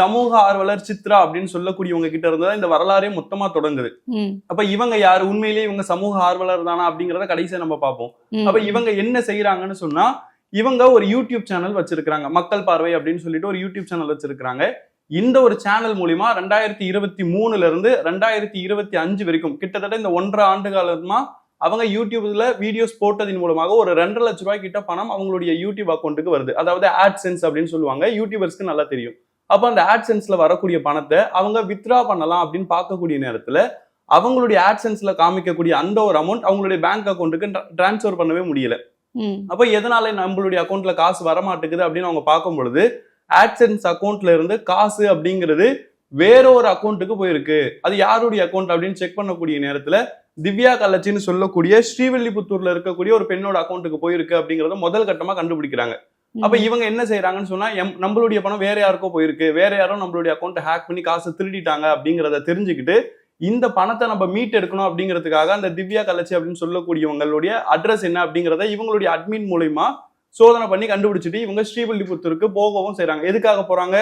சமூக ஆர்வலர் சித்ரா அப்படின்னு சொல்லக்கூடியவங்க கிட்ட இருந்தா இந்த வரலாறே மொத்தமா தொடங்குது. அப்ப இவங்க யாரு? உண்மையிலேயே இவங்க சமூக ஆர்வலர் தானா அப்படிங்கறத கடைசியா நம்ம பார்ப்போம். அப்ப இவங்க என்ன செய்யறாங்கன்னு சொன்னா இவங்க ஒரு யூடியூப் சேனல் வச்சிருக்காங்க மக்கள் பார்வை அப்படின்னு சொல்லிட்டு ஒரு யூடியூப் சேனல் வச்சிருக்காங்க இந்த ஒரு சேனல் மூலியமா ரெண்டாயிரத்தி இருபத்தி மூணுல இருந்து ரெண்டாயிரத்தி இருபத்தி அஞ்சு வரைக்கும் கிட்டத்தட்ட இந்த ஒன்றரை ஆண்டு காலமா அவங்க யூடியூப்ல வீடியோஸ் போட்டதின் மூலமாக ஒரு ரெண்டரை லட்ச ரூபாய் கிட்ட பணம் அவங்களுடைய யூடியூப் அக்கௌண்ட்டுக்கு வருது. அதாவது ஆட்சென்ஸ் அப்படின்னு சொல்லுவாங்க. யூடியூபர்ஸ்க்கு நல்லா தெரியும். அப்ப அந்த ஆட்சென்ஸ்ல வரக்கூடிய பணத்தை அவங்க வித்ரா பண்ணலாம் அப்படின்னு பார்க்கக்கூடிய நேரத்துல அவங்களுடைய ஆட்சென்ஸ்ல காமிக்கக்கூடிய அந்த ஒரு அமௌண்ட் அவங்களுடைய பேங்க் அக்கௌண்ட்டுக்கு டிரான்ஸ்ஃபர் பண்ணவே முடியல. அப்ப எதனால நம்மளுடைய அக்கௌண்ட்ல காசு வர மாட்டேங்குது அப்படின்னு அவங்க பார்க்கும் பொழுது ஆட்சென்ஸ் அக்கௌண்ட்ல இருந்து காசு அப்படிங்கிறது வேற ஒரு அக்கௌண்ட்டுக்கு போயிருக்கு. அது யாருடைய அக்கௌண்ட் அப்படின்னு செக் பண்ணக்கூடிய நேரத்துல திவ்யா கள்ளச்சின்னு சொல்லக்கூடிய ஸ்ரீவில்லிபுத்தூர்ல இருக்கக்கூடிய ஒரு பெண்ணோட அக்கௌண்ட்டுக்கு போயிருக்கு அப்படிங்கறத முதல் கட்டமா கண்டுபிடிக்கிறாங்க. அப்ப இவங்க என்ன செய்யறாங்கன்னு சொன்னா நம்மளுடைய பணம் வேற யாருக்கோ போயிருக்கு வேற யாரோ நம்மளுடைய அக்கௌண்ட் ஹேக் பண்ணி காசு திருடிட்டாங்க அப்படிங்கறத தெரிஞ்சுக்கிட்டு இந்த பணத்தை நம்ம மீட் எடுக்கணும் அப்படிங்கிறதுக்காக அந்த திவ்யா கலச்சி அப்படின்னு சொல்லக்கூடியவங்களுடைய அட்ரஸ் என்ன அப்படிங்கறத இவங்களுடைய அட்மின் மூலியமா சோதனை பண்ணி கண்டுபிடிச்சிட்டு இவங்க ஸ்ரீவில்லிபுத்தூருக்கு போகவும் செய்றாங்க. எதுக்காக போறாங்க?